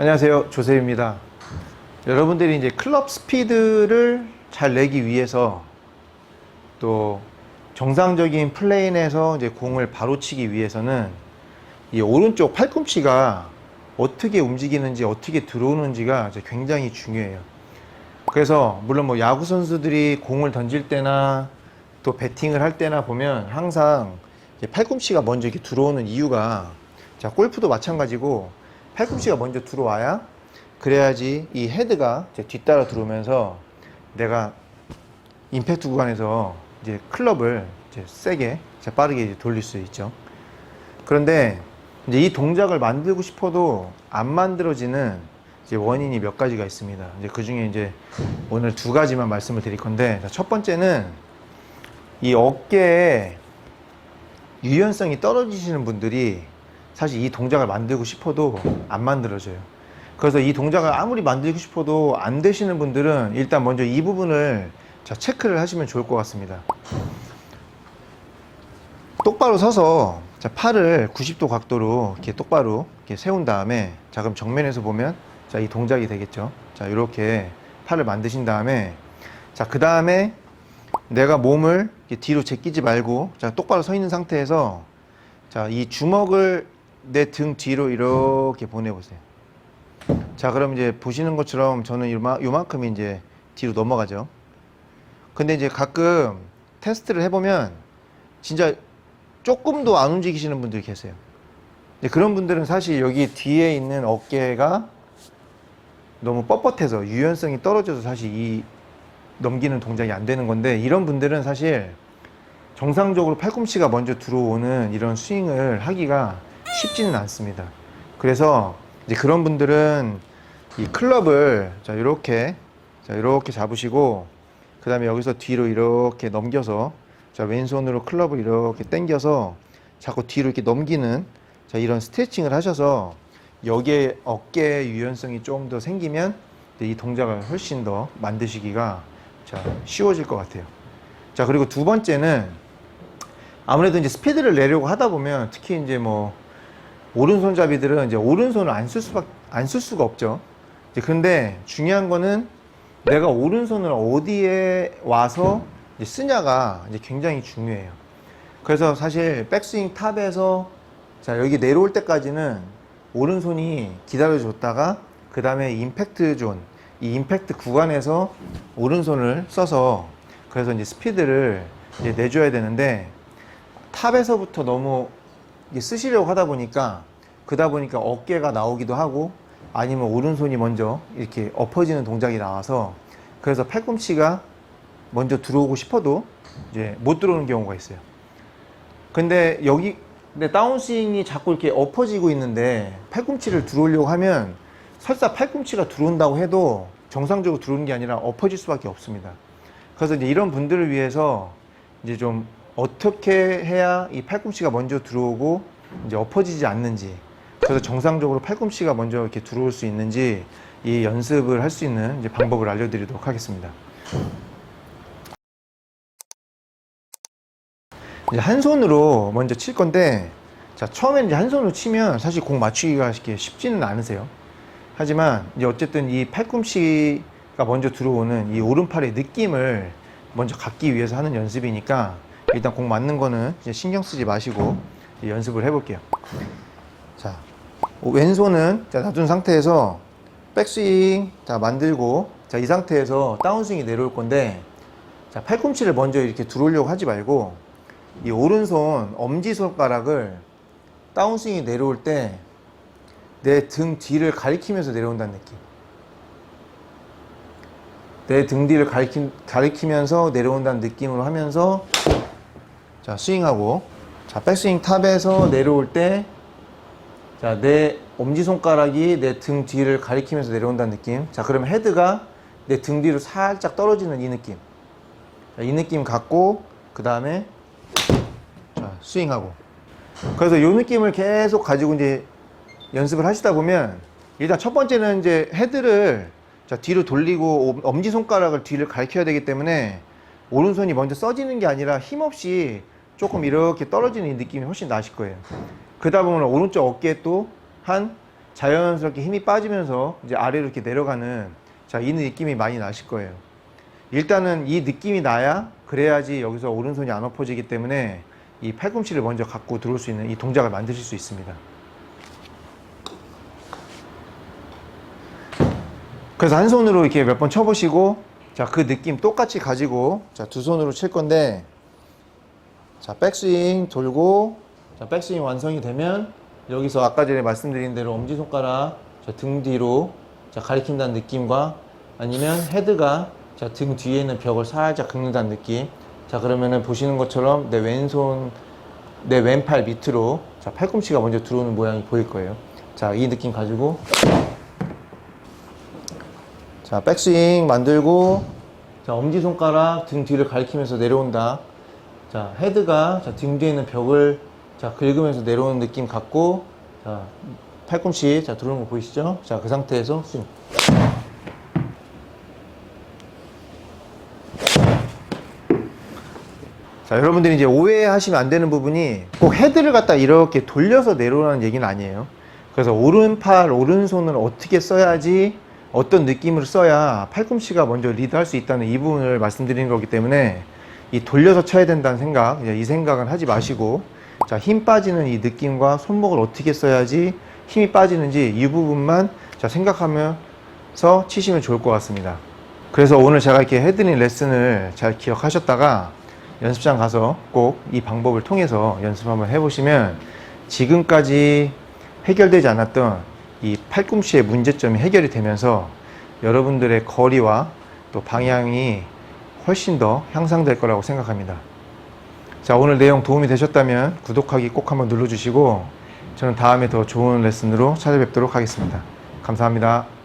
안녕하세요. 조셉입니다. 여러분들이 이제 클럽 스피드를 잘 내기 위해서 또 정상적인 플레인에서 이제 공을 바로 치기 위해서는 이 오른쪽 팔꿈치가 어떻게 움직이는지 어떻게 들어오는지가 굉장히 중요해요. 그래서 물론 뭐 야구 선수들이 공을 던질 때나 또 배팅을 할 때나 보면 항상 팔꿈치가 먼저 이렇게 들어오는 이유가 자 골프도 마찬가지고 팔꿈치가 먼저 들어와야 그래야지 이 헤드가 이제 뒤따라 들어오면서 내가 임팩트 구간에서 이제 클럽을 이제 세게 이제 빠르게 이제 돌릴 수 있죠. 그런데 이제 이 동작을 만들고 싶어도 안 만들어지는 이제 원인이 몇 가지가 있습니다. 이제 그 중에 이제 오늘 두 가지만 말씀을 드릴 건데 자, 첫 번째는 이 어깨에 유연성이 떨어지시는 분들이 사실 이 동작을 만들고 싶어도 안 만들어져요. 그래서 이 동작을 아무리 만들고 싶어도 안 되시는 분들은 일단 먼저 이 부분을 자, 체크를 하시면 좋을 것 같습니다. 똑바로 서서 자, 팔을 90도 각도로 이렇게 똑바로 이렇게 세운 다음에 자 그럼 정면에서 보면 자 이 동작이 되겠죠. 자 이렇게 팔을 만드신 다음에 자 그 다음에 내가 몸을 뒤로 제끼지 말고 자 똑바로 서 있는 상태에서 자 이 주먹을 내 등 뒤로 이렇게 보내보세요. 자 그럼 이제 보시는 것처럼 저는 요만큼 이제 뒤로 넘어가죠. 근데 이제 가끔 테스트를 해보면 진짜 조금도 안 움직이시는 분들이 계세요. 그런 분들은 사실 여기 뒤에 있는 어깨가 너무 뻣뻣해서 유연성이 떨어져서 사실 이 넘기는 동작이 안 되는 건데 이런 분들은 사실 정상적으로 팔꿈치가 먼저 들어오는 이런 스윙을 하기가 쉽지는 않습니다. 그래서 이제 그런 분들은 이 클럽을 자 이렇게 자 이렇게 잡으시고 그 다음에 여기서 뒤로 이렇게 넘겨서 자 왼손으로 클럽을 이렇게 당겨서 자꾸 뒤로 이렇게 넘기는 자 이런 스트레칭을 하셔서 여기에 어깨 유연성이 좀더 생기면 이 동작을 훨씬 더 만드시기가 자 쉬워질 것 같아요. 자 그리고 두 번째는 아무래도 이제 스피드를 내려고 하다 보면 특히 이제 뭐 오른손잡이들은 이제 오른손을 안 쓸 수밖 안쓸 수가 없죠. 이제 근데 중요한 거는 내가 오른손을 어디에 와서 이제 쓰냐가 이제 굉장히 중요해요. 그래서 사실 백스윙 탑에서 자 여기 내려올 때까지는 오른손이 기다려줬다가 그 다음에 임팩트 존, 이 임팩트 구간에서 오른손을 써서 그래서 이제 스피드를 이제 내줘야 되는데 탑에서부터 너무 쓰시려고 하다 보니까 그다 보니까 어깨가 나오기도 하고 아니면 오른손이 먼저 이렇게 엎어지는 동작이 나와서 그래서 팔꿈치가 먼저 들어오고 싶어도 이제 못 들어오는 경우가 있어요. 근데 여기 근데 다운스윙이 자꾸 이렇게 엎어지고 있는데 팔꿈치를 들어오려고 하면 설사 팔꿈치가 들어온다고 해도 정상적으로 들어오는 게 아니라 엎어질 수밖에 없습니다. 그래서 이제 이런 분들을 위해서 이제 좀 어떻게 해야 이 팔꿈치가 먼저 들어오고 이제 엎어지지 않는지 그래서 정상적으로 팔꿈치가 먼저 이렇게 들어올 수 있는지 이 연습을 할 수 있는 이제 방법을 알려드리도록 하겠습니다. 이제 한 손으로 먼저 칠 건데 자 처음에는 이제 한 손으로 치면 사실 공 맞추기가 쉽지는 않으세요. 하지만 이제 어쨌든 이 팔꿈치가 먼저 들어오는 이 오른팔의 느낌을 먼저 갖기 위해서 하는 연습이니까 일단 공 맞는 거는 신경 쓰지 마시고 연습을 해볼게요. 자 왼손은 자, 놔둔 상태에서 백스윙 자 만들고 자 이 상태에서 다운스윙이 내려올 건데 자 팔꿈치를 먼저 이렇게 들어오려고 하지 말고 이 오른손 엄지 손가락을 다운스윙이 내려올 때 내 등 뒤를 가리키면서 내려온다는 느낌. 내 등 뒤를 가리키, 가리키면서 내려온다는 느낌으로 하면서 자 스윙하고 자 백스윙 탑에서 내려올 때 자, 내 엄지손가락이 내 등 뒤를 가리키면서 내려온다는 느낌. 자, 그러면 헤드가 내 등 뒤로 살짝 떨어지는 이 느낌. 자, 이 느낌 갖고, 그 다음에, 자, 스윙하고. 그래서 이 느낌을 계속 가지고 이제 연습을 하시다 보면, 일단 첫 번째는 이제 헤드를 자, 뒤로 돌리고, 엄지손가락을 뒤를 가리켜야 되기 때문에, 오른손이 먼저 써지는 게 아니라 힘없이 조금 이렇게 떨어지는 이 느낌이 훨씬 나실 거예요. 그러다 보면 오른쪽 어깨에 또 한 자연스럽게 힘이 빠지면서 이제 아래로 이렇게 내려가는 자, 이 느낌이 많이 나실 거예요. 일단은 이 느낌이 나야 그래야지 여기서 오른손이 안 엎어지기 때문에 이 팔꿈치를 먼저 갖고 들어올 수 있는 이 동작을 만드실 수 있습니다. 그래서 한 손으로 이렇게 몇 번 쳐보시고 자 그 느낌 똑같이 가지고 자 두 손으로 칠 건데 자 백스윙 돌고 자 백스윙 완성이 되면 여기서 아까 전에 말씀드린 대로 엄지손가락 자, 등 뒤로 자 가리킨다는 느낌과 아니면 헤드가 자 등 뒤에 있는 벽을 살짝 긁는다는 느낌. 자 그러면은 보시는 것처럼 내 왼손 내 왼팔 밑으로 자 팔꿈치가 먼저 들어오는 모양이 보일 거예요. 자 이 느낌 가지고. 자, 백스윙 만들고, 자, 엄지손가락 등 뒤를 가리키면서 내려온다. 자, 헤드가 자, 등 뒤에 있는 벽을 자, 긁으면서 내려오는 느낌 갖고, 자, 팔꿈치 자, 들어오는 거 보이시죠? 자, 그 상태에서 스윙. 자, 여러분들이 이제 오해하시면 안 되는 부분이 꼭 헤드를 갖다 이렇게 돌려서 내려오라는 얘기는 아니에요. 그래서 오른팔, 오른손을 어떻게 써야지 어떤 느낌으로 써야 팔꿈치가 먼저 리드할 수 있다는 이 부분을 말씀드리는 거기 때문에 이 돌려서 쳐야 된다는 생각, 이 생각은 하지 마시고 자, 힘 빠지는 이 느낌과 손목을 어떻게 써야지 힘이 빠지는지 이 부분만 자, 생각하면서 치시면 좋을 것 같습니다. 그래서 오늘 제가 이렇게 해드린 레슨을 잘 기억하셨다가 연습장 가서 꼭 이 방법을 통해서 연습 한번 해보시면 지금까지 해결되지 않았던 이 팔꿈치의 문제점이 해결이 되면서 여러분들의 거리와 또 방향이 훨씬 더 향상될 거라고 생각합니다. 자, 오늘 내용 도움이 되셨다면 구독하기 꼭 한번 눌러주시고 저는 다음에 더 좋은 레슨으로 찾아뵙도록 하겠습니다. 감사합니다.